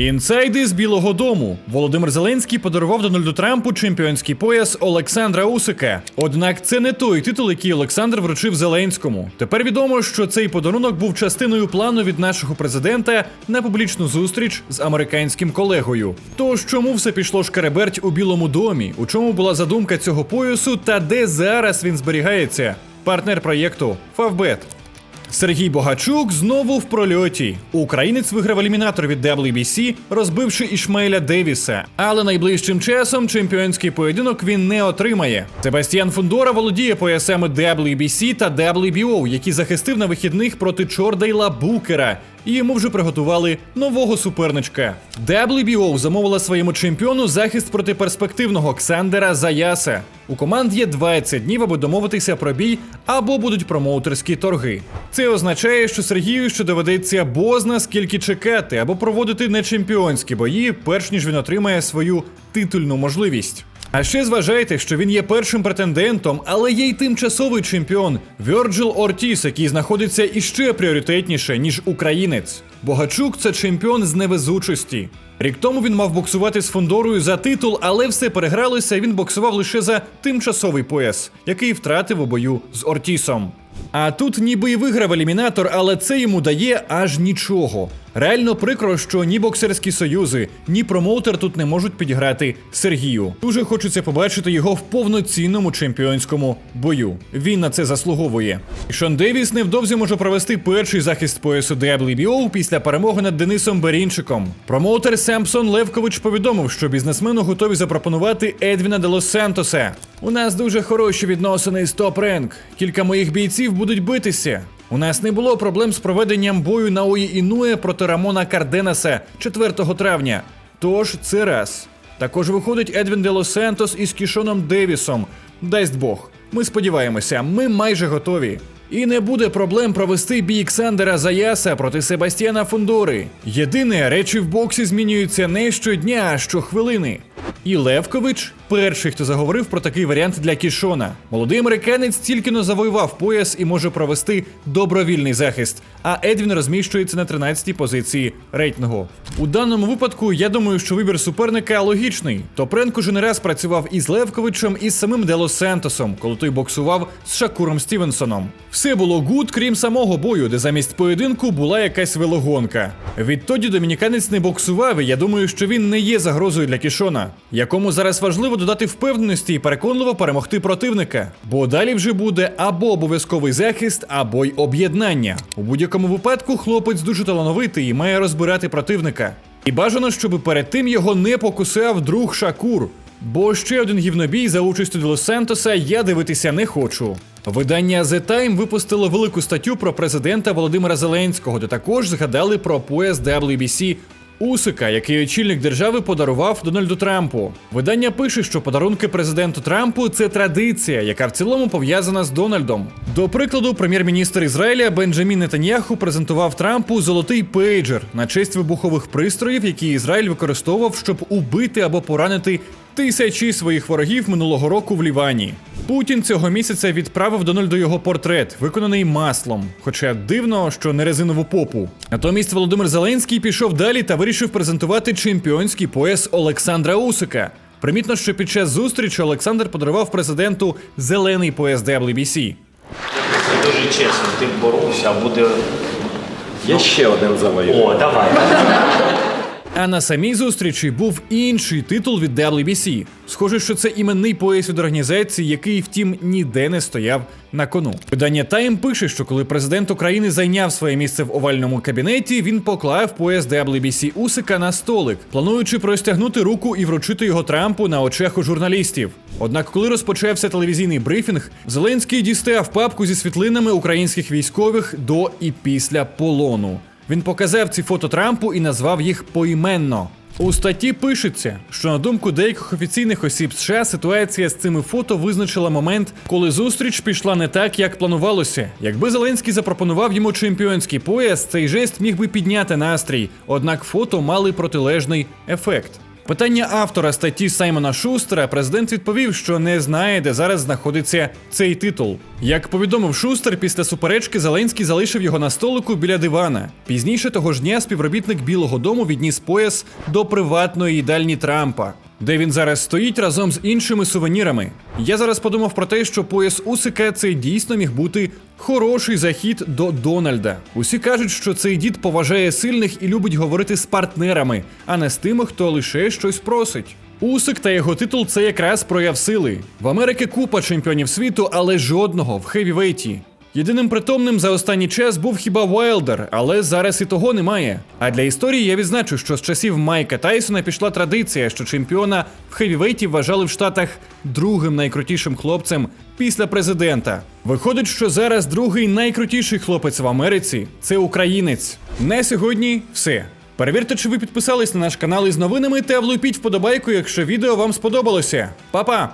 Інсайди з Білого Дому. Володимир Зеленський подарував Дональду Трампу чемпіонський пояс Олександра Усика. Однак це не той титул, який Олександр вручив Зеленському. Тепер відомо, що цей подарунок був частиною плану від нашого президента на публічну зустріч з американським колегою. Тож чому все пішло шкереберть у Білому домі? У чому була задумка цього поясу та де зараз він зберігається? Партнер проєкту Фавбет. Сергій Богачук знову в прольоті. Українець виграв елімінатор від WBC, розбивши Ішмейля Девіса. Але найближчим часом чемпіонський поєдинок він не отримає. Себастьян Фундора володіє поясами WBC та WBO, які захистив на вихідних проти Чордейла Букера. І йому вже приготували нового суперничка. WBO замовила своєму чемпіону захист проти перспективного Ксандера Заяса. У команд є 20 днів, аби домовитися про бій або будуть промоутерські торги. Це означає, що Сергію ще доведеться бозна скільки чекати або проводити не чемпіонські бої, перш ніж він отримає свою титульну можливість. А ще зважайте, що він є першим претендентом, але є й тимчасовий чемпіон Вьорджил Ортіс, який знаходиться іще пріоритетніше, ніж українець. Богачук це чемпіон з невезучості. Рік тому він мав боксувати з Фондорою за титул, але все перегралося. Він боксував лише за тимчасовий пояс, який втратив у бою з Ортісом. А тут ніби й виграв елімінатор, але це йому дає аж нічого. Реально прикро, що ні боксерські союзи, ні промоутер тут не можуть підіграти Сергію. Дуже хочеться побачити його в повноцінному чемпіонському бою. Він на це заслуговує. Шон Девіс невдовзі може провести перший захист поясу WBO після перемоги над Денисом Берінчиком. Промоутер Семпсон Левкович повідомив, що бізнесмену готові запропонувати Едвіна Делос Сантоса. У нас дуже хороші відносини з Топ Ренк. Кілька моїх бійців будуть битися. У нас не було проблем з проведенням бою на Ої Інуе проти Рамона Карденаса 4 травня. Тож це раз. Також виходить Едвін Дело Сентос із Кішоном Девісом. Дасть Бог. Ми сподіваємося, ми майже готові. І не буде проблем провести бій Ксандера Заяса проти Себастьяна Фундори. Єдине, речі в боксі змінюються не щодня, а щохвилини. І Левкович перший, хто заговорив про такий варіант для Кішона. Молодий американець тільки но завоював пояс і може провести добровільний захист. А Едвін розміщується на 13-й позиції рейтингу. У даному випадку я думаю, що вибір суперника логічний. Топренк уже не раз працював із Левковичем і з самим Дело Сентосом, коли той боксував з Шакуром Стівенсоном. Все було гуд, крім самого бою, де замість поєдинку була якась велогонка. Відтоді домініканець не боксував, і я думаю, що він не є загрозою для Кішона, якому зараз важливо додати впевненості і переконливо перемогти противника. Бо далі вже буде або обов'язковий захист, або й об'єднання. У будь-якому випадку хлопець дуже талановитий і має розбирати противника. І бажано, щоб перед тим його не покусав друг Шакур. Бо ще один гівнобій за участю Дело Сантоса я дивитися не хочу. Видання The Time випустило велику статтю про президента Володимира Зеленського, де також згадали про пояс WBC Усика, який очільник держави подарував Дональду Трампу. Видання пише, що подарунки президенту Трампу це традиція, яка в цілому пов'язана з Дональдом. До прикладу, прем'єр-міністр Ізраїля Бенджамін Нетаньяху презентував Трампу золотий пейджер на честь вибухових пристроїв, які Ізраїль використовував, щоб убити або поранити тисячі своїх ворогів минулого року в Лівані. Путін цього місяця відправив Дональду його портрет, виконаний маслом. Хоча дивно, що не резинову попу. Натомість Володимир Зеленський пішов далі та вирішив презентувати чемпіонський пояс Олександра Усика. Примітно, що під час зустрічі Олександр подарував президенту зелений пояс WBC. Це дуже чесно, ти боровся, а буде. Я ще один завоюю. О, давай. А на самій зустрічі був інший титул від WBC. Схоже, що це іменний пояс від організації, який, втім, ніде не стояв на кону. Видання Time пише, що коли президент України зайняв своє місце в овальному кабінеті, він поклав пояс WBC Усика на столик, плануючи простягнути руку і вручити його Трампу на очах у журналістів. Однак, коли розпочався телевізійний брифінг, Зеленський дістав папку зі світлинами українських військових до і після полону. Він показав ці фото Трампу і назвав їх поіменно. У статті пишеться, що на думку деяких офіційних осіб США ситуація з цими фото визначила момент, коли зустріч пішла не так, як планувалося. Якби Зеленський запропонував йому чемпіонський пояс, цей жест міг би підняти настрій. Однак фото мали протилежний ефект. Питання автора статті Саймона Шустера президент відповів, що не знає, де зараз знаходиться цей титул. Як повідомив Шустер, після суперечки Зеленський залишив його на столику біля дивана. Пізніше того ж дня співробітник Білого Дому відніс пояс до приватної їдальні Трампа. Де він зараз стоїть разом з іншими сувенірами. Я зараз подумав про те, що пояс Усика це дійсно міг бути хороший захід до Дональда. Усі кажуть, що цей дід поважає сильних і любить говорити з партнерами, а не з тими, хто лише щось просить. Усик та його титул це якраз прояв сили. В Америки купа чемпіонів світу, але жодного в хевівейті. Єдиним притомним за останній час був хіба Уайлдер, але зараз і того немає. А для історії я відзначу, що з часів Майка Тайсона пішла традиція, що чемпіона в хевівейті вважали в Штатах другим найкрутішим хлопцем після президента. Виходить, що зараз другий найкрутіший хлопець в Америці це українець. На сьогодні все. Перевірте, чи ви підписались на наш канал із новинами та влупіть вподобайку, якщо відео вам сподобалося. Па-па!